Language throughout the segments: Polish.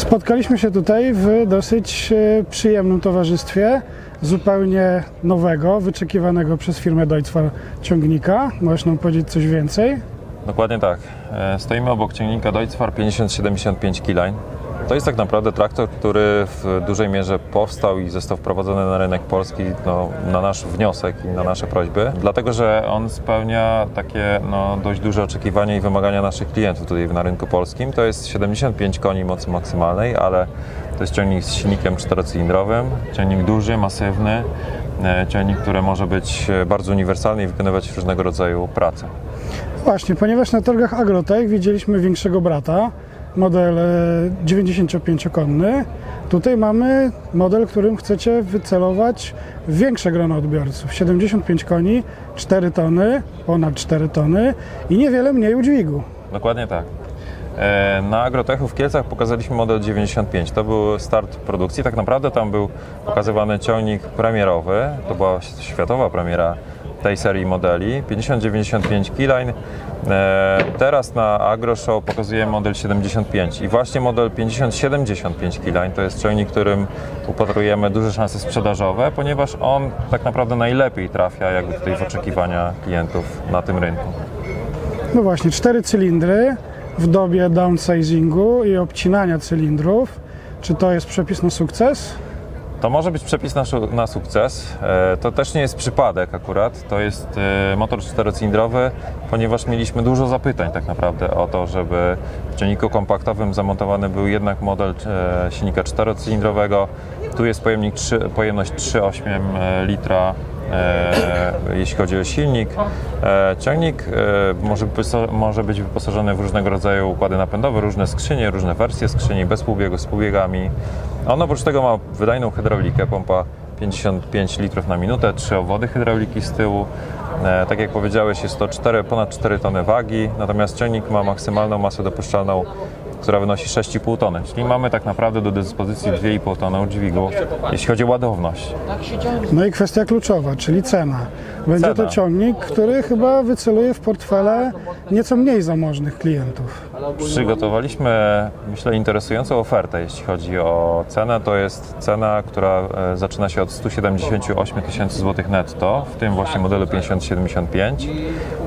Spotkaliśmy się tutaj w dosyć e, przyjemnym towarzystwie, zupełnie nowego, wyczekiwanego przez firmę Deutzfar ciągnika. Możesz nam powiedzieć coś więcej? Dokładnie tak. E, Stoimy obok ciągnika Deutzfar 5075 Keyline. To jest tak naprawdę traktor, który w dużej mierze powstał i został wprowadzony na rynek polski no, na nasz wniosek i na nasze prośby, dlatego że on spełnia takie no, dość duże oczekiwania i wymagania naszych klientów tutaj na rynku polskim. To jest 75 koni mocy maksymalnej, ale to jest ciągnik z silnikiem czterocylindrowym, ciągnik duży, masywny, e, ciągnik, który może być e, bardzo uniwersalny i wykonywać różnego rodzaju prace. Właśnie, ponieważ na targach Agrotech widzieliśmy większego brata, model e, 95-konny. Tutaj mamy model, którym chcecie wycelować większe grono odbiorców. 75 koni, 4 tony, ponad 4 tony i niewiele mniej udźwigu. Dokładnie tak. E, Na Agrotechu w Kielcach pokazaliśmy model 95. To był start produkcji. Tak naprawdę tam był pokazywany ciągnik premierowy. To była światowa premiera tej serii modeli. 5095 Keyline. E, Teraz na Agro Show pokazujemy model 75 i właśnie model 5075 Keyline to jest ciągnik, którym upatrujemy duże szanse sprzedażowe, ponieważ on tak naprawdę najlepiej trafia jakby tutaj w oczekiwania klientów na tym rynku. No właśnie, cztery cylindry w dobie downsizingu i obcinania cylindrów. Czy to jest przepis na sukces? To może być przepis na, na sukces. E, To też nie jest przypadek akurat. To jest e, motor czterocylindrowy, ponieważ mieliśmy dużo zapytań tak naprawdę o to, żeby w ciągniku kompaktowym zamontowany był jednak model e, silnika czterocylindrowego. Tu jest pojemnik 3, pojemność 3,8 e, litra. E, jeśli chodzi o silnik. E, ciągnik e, może, może być wyposażony w różnego rodzaju układy napędowe, różne skrzynie, różne wersje skrzyni, bez półbiegu, z półbiegami. On oprócz tego ma wydajną hydraulikę, pompa 55 litrów na minutę, trzy obwody hydrauliki z tyłu. Tak jak powiedziałeś, jest to 4, ponad 4 tony wagi, natomiast ciągnik ma maksymalną masę dopuszczalną, która wynosi 6,5 tony. Czyli mamy tak naprawdę do dyspozycji 2,5 tony dźwigu, jeśli chodzi o ładowność. No i kwestia kluczowa, czyli cena. Będzie to Cena. ciągnik, który chyba wyceluje w portfele nieco mniej zamożnych klientów. Przygotowaliśmy, myślę, interesującą ofertę, jeśli chodzi o cenę. To jest cena, która e, zaczyna się od 178 tysięcy złotych netto, w tym właśnie modelu 5075.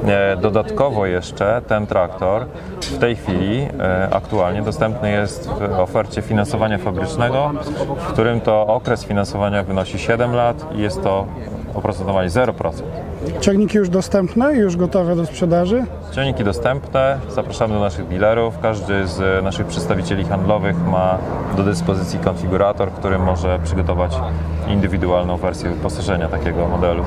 E, Dodatkowo jeszcze ten traktor w tej chwili e, aktualnie dostępny jest w ofercie finansowania fabrycznego, w którym to okres finansowania wynosi 7 lat i jest to oprocentowanie 0%. Ciągniki już dostępne, już gotowe do sprzedaży. Ciągniki dostępne, zapraszamy do naszych dealerów. Każdy z naszych przedstawicieli handlowych ma do dyspozycji konfigurator, który może przygotować indywidualną wersję wyposażenia takiego modelu.